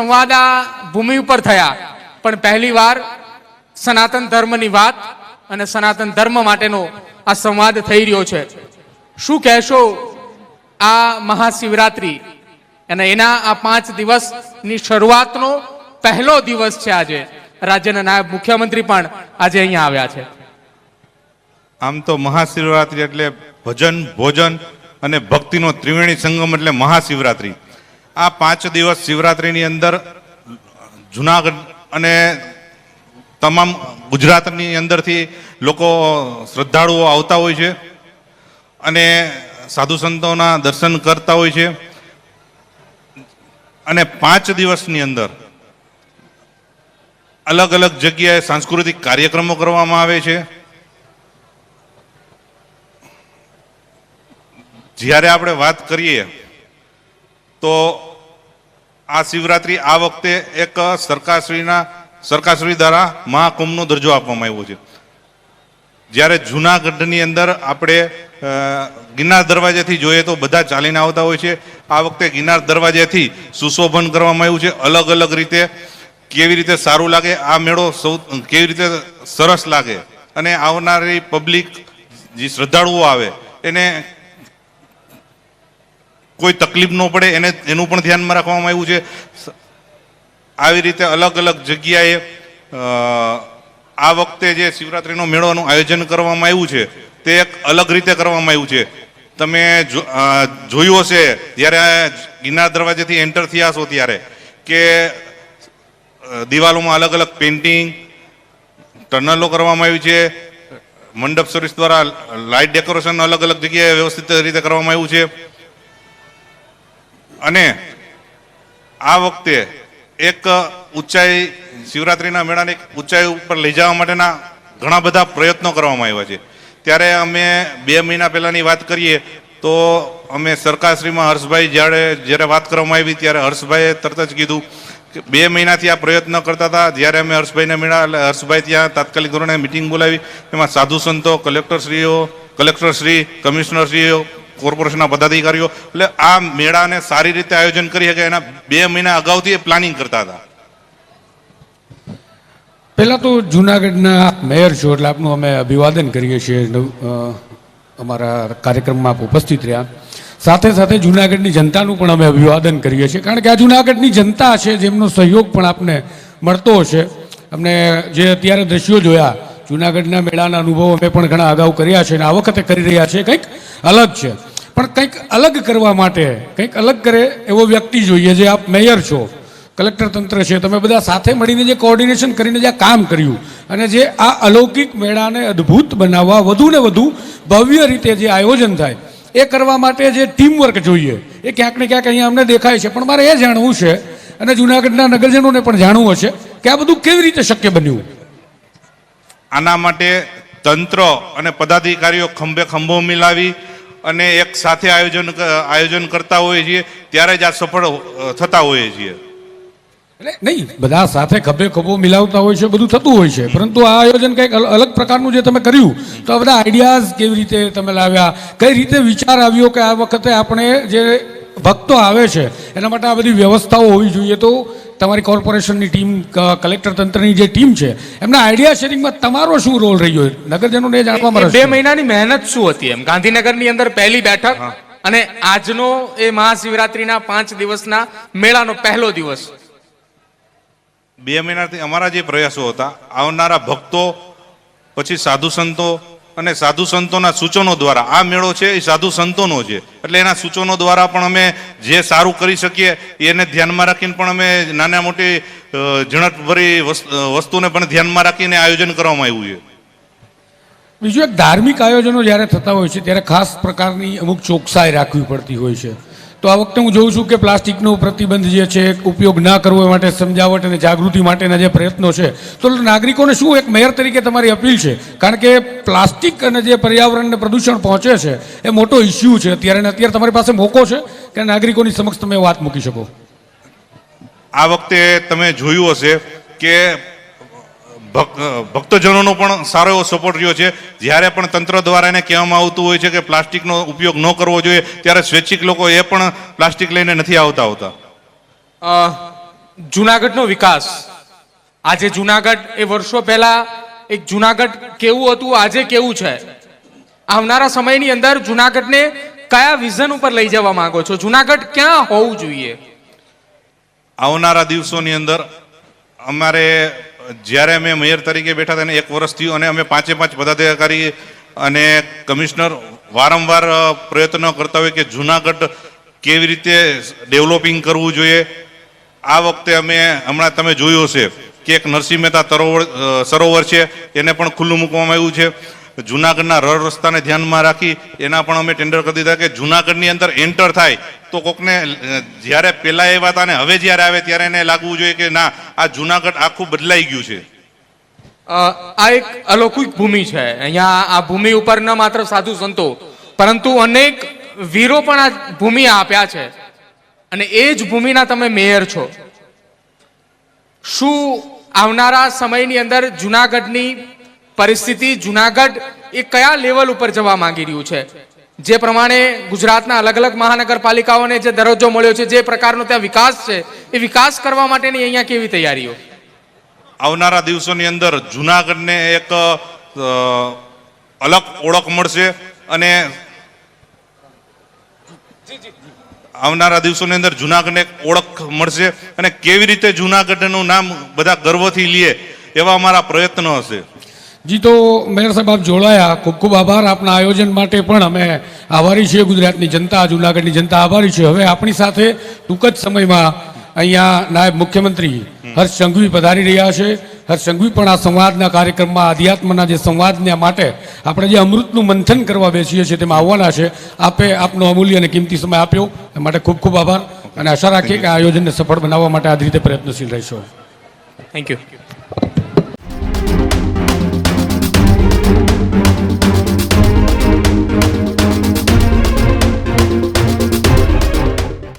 સંવાદ આ ભૂમિ ઉપર થયા. પણ પહેલી વાર સનાતન ધર્મની વાત અને સનાતન ધર્મ માટેનો આ સંવાદ થઈ રહ્યો છે. શું કહેશો આ મહાશિવરાત્રી? અને એના આ પાંચ દિવસની શરૂઆતનો પહેલો દિવસ છે આજે. રાજ્યના નાયબ મુખ્યમંત્રી પણ આજે અહીંયા આવ્યા છે. આમ તો મહાશિવરાત્રી એટલે ભજન, ભોજન અને ભક્તિનો ત્રિવેણી સંગમ એટલે મહાશિવરાત્રી. આ પાંચ દિવસ શિવરાત્રિની અંદર જુનાગઢ અને તમામ ગુજરાતની અંદરથી લોકો શ્રદ્ધાળુઓ આવતા હોય છે અને સાધુ સંતોના દર્શન કરતા હોય છે. અને પાંચ દિવસની અંદર અલગ અલગ જગ્યાએ સાંસ્કૃતિક કાર્યક્રમો કરવામાં આવે છે. જ્યારે આપણે વાત કરીએ તો આ શિવરાત્રી આ વખતે એક સરકારશ્રીના સરકારશ્રી દ્વારા મહાકુંભનો દરજ્જો આપવામાં આવ્યો છે. જ્યારે જૂનાગઢની અંદર આપણે ગિરનાર દરવાજેથી જોઈએ તો બધા ચાલીને આવતા હોય છે. આ વખતે ગિરનાર દરવાજેથી સુશોભન કરવામાં આવ્યું છે. અલગ અલગ રીતે કેવી રીતે સારું લાગે, આ મેળો સૌ, કેવી રીતે સરસ લાગે અને આવનારી પબ્લિક જે શ્રદ્ધાળુઓ આવે, એને કોઈ તકલીફ ન પડે, એને, એનું પણ ધ્યાનમાં રાખવામાં આવ્યું છે. આવી રીતે અલગ અલગ જગ્યાએ આ વખતે જે શિવરાત્રિનો મેળોનું આયોજન કરવામાં આવ્યું છે, તે એક અલગ રીતે કરવામાં આવ્યું છે. તમે જોયું હશે, જ્યારે ગિરનાર દરવાજેથી એન્ટર થયા છો ત્યારે, કે દિવાલોમાં અલગ અલગ પેઇન્ટિંગ ટનલો કરવામાં આવી છે, મંડપ સર્વિસ દ્વારા લાઇટ ડેકોરેશન અલગ અલગ જગ્યાએ વ્યવસ્થિત રીતે કરવામાં આવ્યું છે. અને આ વખતે એક ઊંચાઈ, શિવરાત્રીના મેળાને એક ઊંચાઈ ઉપર લઈ જવા માટેના ઘણા બધા પ્રયત્નો કરવામાં આવ્યા છે. ત્યારે અમે બે મહિના પહેલાંની વાત કરીએ તો અમે સરકારશ્રીમાં હર્ષભાઈ જ્યારે જ્યારે વાત કરવામાં આવી ત્યારે હર્ષભાઈએ તરત જ કીધું કે બે મહિનાથી આ પ્રયત્ન કરતા હતા. જ્યારે અમે હર્ષભાઈને મળ્યા એટલે હર્ષભાઈ ત્યાં તાત્કાલિક ધોરણે મિટિંગ બોલાવી. એમાં સાધુ સંતો કલેક્ટરશ્રીઓ કલેક્ટરશ્રી કમિશનરશ્રીઓ કોર્પોરેશનના પદાધિકારીઓ. એટલે આ મેળાને સારી રીતે આયોજન કરી શકે, એના બે મહિના અગાઉથી એ પ્લાનિંગ કરતા હતા. પહેલાં તો જુનાગઢના મેયર છો, એટલે આપનું અમે અભિવાદન કરીએ છીએ અમારા કાર્યક્રમમાં ઉપસ્થિત રહ્યા. સાથે સાથે જુનાગઢની જનતાનું પણ અમે અભિવાદન કરીએ છીએ, કારણ કે આ જુનાગઢની જનતા છે, જેમનો સહયોગ પણ આપને મળતો હશે. અમને જે અત્યારે દ્રશ્યો જોયા જુનાગઢના મેળાના અનુભવો અમે પણ ઘણા અગાઉ કર્યા છે અને આ વખતે કરી રહ્યા છે. કંઈક અલગ છે. પણ કંઈક અલગ કરવા માટે, કંઈક અલગ કરે એવો વ્યક્તિ જોઈએ જે આપ મેયર છો, કલેક્ટર તંત્ર છે. તમે બધા સાથે મળીને જે કોઓર્ડિનેશન કરીને જે કામ કર્યું અને જે આ અલૌકિક મેળાને અદ્ભુત બનાવવા વધુ ને વધુ ભવ્ય રીતે જે આયોજન થાય, એ કરવા માટે જે ટીમવર્ક જોઈએ. એ ક્યાંક ને ક્યાંક અહીંયા અમને દેખાય છે. પણ મારે એ જાણવું છે અને જુનાગઢના નગરજનોને પણ જાણવું હશે કે આ બધું કેવી રીતે શક્ય બન્યું? આના માટે તંત્ર અને પદાધિકારીઓ ખંભે ખંભો મિલાવી અને એક સાથે આયોજન આયોજન કરતા હોઈએ છીએ, ત્યારે જ આ સફળ થતા હોઈએ છીએ. નહીં, બધા સાથે ખભે ખભો મિલાવતા હોય છે, બધું થતું હોય છે. પરંતુ આ આયોજન કંઈક અલગ પ્રકારનું જે તમે કર્યું, તો આ બધા આઈડિયાઝ કેવી રીતે તમે લાવ્યા? કઈ રીતે વિચાર આવ્યો કે આ વખતે આપણે જે ભક્તો આવે છે, એના માટે આ બધી વ્યવસ્થાઓ હોવી જોઈએ? તો તમારી કોર્પોરેશનની ટીમ કલેક્ટર તંત્રની જે ટીમ છે એમના આઈડિયા શેરિંગમાં તમારો શું રોલ રહ્યો? નગરજનોને જાણવા મળે બે મહિનાની મહેનત શું હતી એમ? ગાંધીનગરની અંદર પહેલી બેઠક અને આજનો એ મહાશિવરાત્રીના પાંચ દિવસના મેળાનો પહેલો દિવસ. બે મહિનાથી અમારા જે પ્રયાસો હતા આવનારા ભક્તો પછી સાધુ સંતો અને સાધુ સંતોના સૂચનો દ્વારા. આ મેળો છે, એ સાધુ સંતોનો છે. એટલે એના સૂચનો દ્વારા પણ અમે જે સારું કરી શકીએ, એને ધ્યાનમાં રાખીને પણ અમે નાના મોટી ઝીણવટભરી વસ્તુને પણ ધ્યાનમાં રાખીને આયોજન કરવામાં આવ્યું છે. બીજું એક ધાર્મિક આયોજનો જ્યારે થતા હોય છે, ત્યારે ખાસ પ્રકારની અમુક ચોકસાઈ રાખવી પડતી હોય છે. તો આ વખતે હું જોઉં છું કે પ્લાસ્ટિકનો પ્રતિબંધ જે છે ઉપયોગ ના કરવો માટે સમજાવટ અને જાગૃતિ માટેના જે પ્રયત્નો છે. તો નાગરિકોને શું એક મેયર તરીકે તમારી અપીલ છે? કારણ કે પ્લાસ્ટિક અને જે પર્યાવરણને પ્રદૂષણ પહોંચે છે, એ મોટો ઇસ્યુ છે. અત્યારે અને અત્યારે તમારી પાસે મોકો છે કે નાગરિકોની સમક્ષ તમે વાત મૂકી શકો. આ વખતે તમે જોયું હશે કે ભક્તજનોનો પણ સારો એવો સપોર્ટ રહ્યો છે. જ્યારે પણ તંત્ર દ્વારા એને કહેવામાં આવતું હોય છે કે પ્લાસ્ટિકનો ઉપયોગ ન કરવો જોઈએ ત્યારે સ્વૈચ્છિક લોકો એ પણ પ્લાસ્ટિક લઈને નથી આવતા આવતા જુનાગઢનો વિકાસ. આજે જુનાગઢ એ વર્ષો પહેલા એક જુનાગઢ કેવું હતું આજે કેવું છે? આવનારા સમયની અંદર જુનાગઢને કયા વિઝન ઉપર લઈ જવા માંગો છો? જુનાગઢ ક્યાં હોવું જોઈએ? આવનારા દિવસોની અંદર અમારે જ્યારે અમે મેયર તરીકે બેઠા હતા, એને એક વર્ષ થયું અને અમે પાંચે પાંચ પદાધિકારી અને કમિશનર વારંવાર પ્રયત્ન કરતા હોય કે જુનાગઢ કેવી રીતે ડેવલપિંગ કરવું જોઈએ. આ વખતે અમે, હમણાં તમે જોયું હશે કે એક નરસિંહ મહેતા સરોવર છે, એને પણ ખુલ્લું મૂકવામાં આવ્યું છે. જુનાગઢના ર રસ્તાને ધ્યાનમાં રાખી એના પણ અમે ટેન્ડર કરી દીધા કે જુનાગઢની અંદર એન્ટર થાય તો કોકને જ્યારે પહેલાં એવા વાત ને હવે જ્યારે આવે ત્યારે એને લાગવું જોઈએ કે ના, આ જુનાગઢ આખું બદલાઈ ગયું છે. આ એક અલૌકિક ભૂમિ છે. અહીંયા આ ભૂમિ ઉપર ન માત્ર સાધુ સંતો, પરંતુ અનેક વીરો પણ આ ભૂમિ આપ્યા છે. અને એ જ ભૂમિના તમે મેયર છો. શું આવનારા સમયની અંદર જુનાગઢની પરિસ્થિતિ જુનાગઢ એ કયા લેવલ ઉપર જવા માંગી રહ્યું છે? જે પ્રમાણે ગુજરાતના અલગ અલગ મહાનગરપાલિકાઓને જે દરજ્જો મળ્યો છે, જે પ્રકારનો ત્યાં વિકાસ છે, એ વિકાસ કરવા માટેની અહીંયા કેવી તૈયારીઓ? આવનારા દિવસોની અંદર જુનાગઢને એક અલગ ઓળખ મળશે અને આવનારા દિવસોની અંદર જુનાગઢને ઓળખ મળશે અને કેવી રીતે જુનાગઢનું નામ બધા ગર્વથી લે એવા અમારા પ્રયત્નો હશે. જી તો મેયર સાહેબ, આપ જોડાયા. ખૂબ ખૂબ આભાર. આપના આયોજન માટે પણ અમે આભારી છીએ. ગુજરાતની જનતા, જૂનાગઢની જનતા આભારી છે. હવે આપણી સાથે ટૂંક જ સમયમાં અહીંયા નાયબ મુખ્યમંત્રી હર્ષ સંઘવી પધારી રહ્યા છે. હર્ષ સંઘવી પણ આ સંવાદના કાર્યક્રમમાં અધ્યાત્મના જે સંવાદને માટે આપણે જે અમૃતનું મંથન કરવા બેસીએ છીએ તેમાં આવવાના છે. આપે આપનો અમૂલ્ય અને કિંમતી સમય આપ્યો. એ માટે ખૂબ ખૂબ આભાર. અને આશા રાખીએ કે આ આયોજનને સફળ બનાવવા માટે આ રીતે પ્રયત્નશીલ રહીશું. Thank you